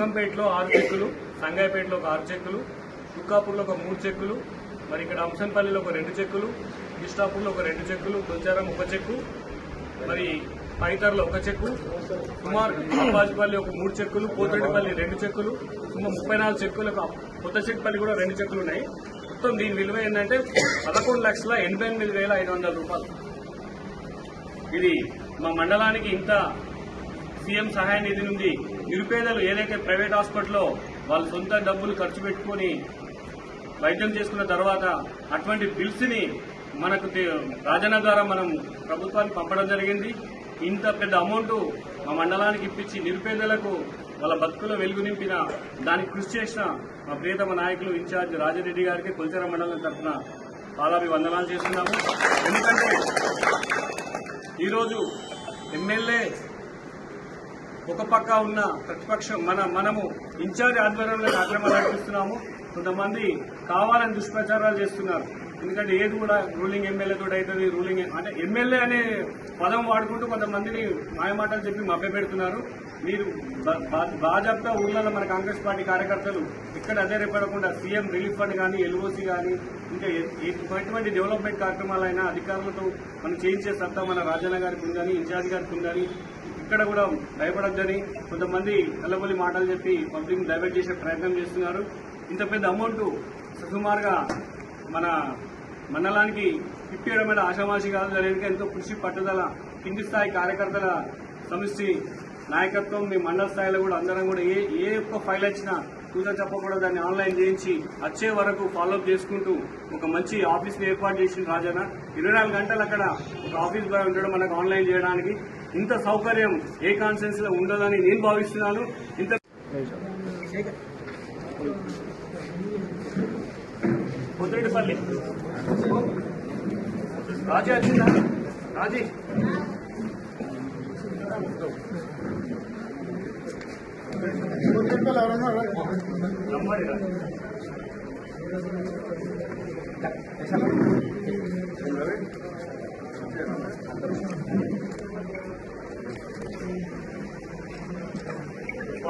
సంగంపేటలో ఆరు చెక్కులు సంగాయపేటలో ఒక ఆరు చెక్కులు తుక్కాపూర్లో ఒక మూడు చెక్కులు మరి ఇక్కడ అంశంపల్లిలో ఒక రెండు చెక్కులు ఇష్టాపూర్లో ఒక రెండు చెక్కులు దుంచారం ఒక చెక్కు మరి పైతర్లో ఒక చెక్కు కుమార్ అంబాజీపల్లి ఒక మూడు చెక్కులు పోతడిపల్లి రెండు చెక్కులు సుమారు ముప్పై నాలుగు చెక్కులు ఒక కొత్త చెట్టుపల్లి కూడా రెండు చెక్కులు ఉన్నాయి. మొత్తం దీని విలువ ఏంటంటే పదకొండు లక్షల ఎనభై ఎనిమిది వేల ఐదు వందల రూపాయలు. ఇది మా మండలానికి ఇంత సీఎం సహాయ నిధి నుండి నిరుపేదలు ఏదైతే ప్రైవేట్ హాస్పిటల్లో వాళ్ళ సొంత డబ్బులు ఖర్చు పెట్టుకొని వైద్యం చేసుకున్న తర్వాత అటువంటి బిల్స్ని మనకు రాజన్న ద్వారా మనం ప్రభుత్వానికి పంపడం జరిగింది. ఇంత పెద్ద అమౌంట్ మా మండలానికి ఇప్పించి నిరుపేదలకు వాళ్ళ బతుకులో వెలుగు నింపిన దానికి కృషి చేసిన మా ప్రియతమ నాయకులు ఇన్ఛార్జ్ రాజరెడ్డి గారికి కొల్చెర మండలం తరఫున పాదాభివందనాలు చేస్తున్నాము. ఎందుకంటే ఈరోజు ఎమ్మెల్యే ఒక పక్క ఉన్న ప్రతిపక్షం మన మనము ఇన్ఛార్జ్ ఆధ్వర్యంలో కార్యక్రమాలు నడిపిస్తున్నాము కొంతమంది కావాలని దుష్ప్రచారాలు చేస్తున్నారు. ఎందుకంటే ఏది కూడా రూలింగ్ ఎమ్మెల్యే తోటి అవుతుంది రూలింగ్ అంటే ఎమ్మెల్యే అనే పదం వాడుకుంటూ కొంతమందిని మాయమాటలు చెప్పి మభ్యపెడుతున్నారు. మీరు భాజపా ఊళ్ళలో మన కాంగ్రెస్ పార్టీ కార్యకర్తలు ఇక్కడ అదే రేపడకుండా సీఎం రిలీఫ్ ఫండ్ కానీ ఎల్ఓసి కానీ ఇంకా ఎటువంటి డెవలప్మెంట్ కార్యక్రమాలైనా అధికారులతో మనం చేయించే సత్తా మన రాజన్న గారికి ఉందని ఇన్ఛార్జ్ గారికి ఉందని ఇక్కడ కూడా భయపడద్దని కొంతమంది కల్లబొల్లి మాటలు చెప్పి పబ్లిక్ డైవర్ట్ చేసే ప్రయత్నం చేస్తున్నారు. ఇంత పెద్ద అమౌంట్ సుమారుగా మన మండలానికి ఇప్పించడం మీద ఆషామాషి కాదు దానికి ఎంతో కృషి పట్టుదల కింది స్థాయి కార్యకర్తల సమిష్టి నాయకత్వం మీ మండల స్థాయిలో కూడా అందరం కూడా ఏ ఏ ఒక్క ఫైల్ వచ్చినా చూసా చెప్పకుండా దాన్ని ఆన్లైన్ చేయించి వచ్చే వరకు ఫాలోఅప్ చేసుకుంటూ ఒక మంచి ఆఫీస్ని ఏర్పాటు చేసిన రాజన్న. ఇరవై నాలుగు గంటలు అక్కడ ఒక ఆఫీస్ బాయ్ ఉండడం మనకు ఆన్లైన్ చేయడానికి ఇంత సౌకర్యం ఏ కాన్ఫరెన్స్లో ఉండదని నేను భావిస్తున్నాను. ఇంత పొద్దుపల్లి రాజీ వచ్చిందా రాజీ.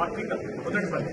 రమ్మడి రా. వార్తీక పొద్దుపల్లి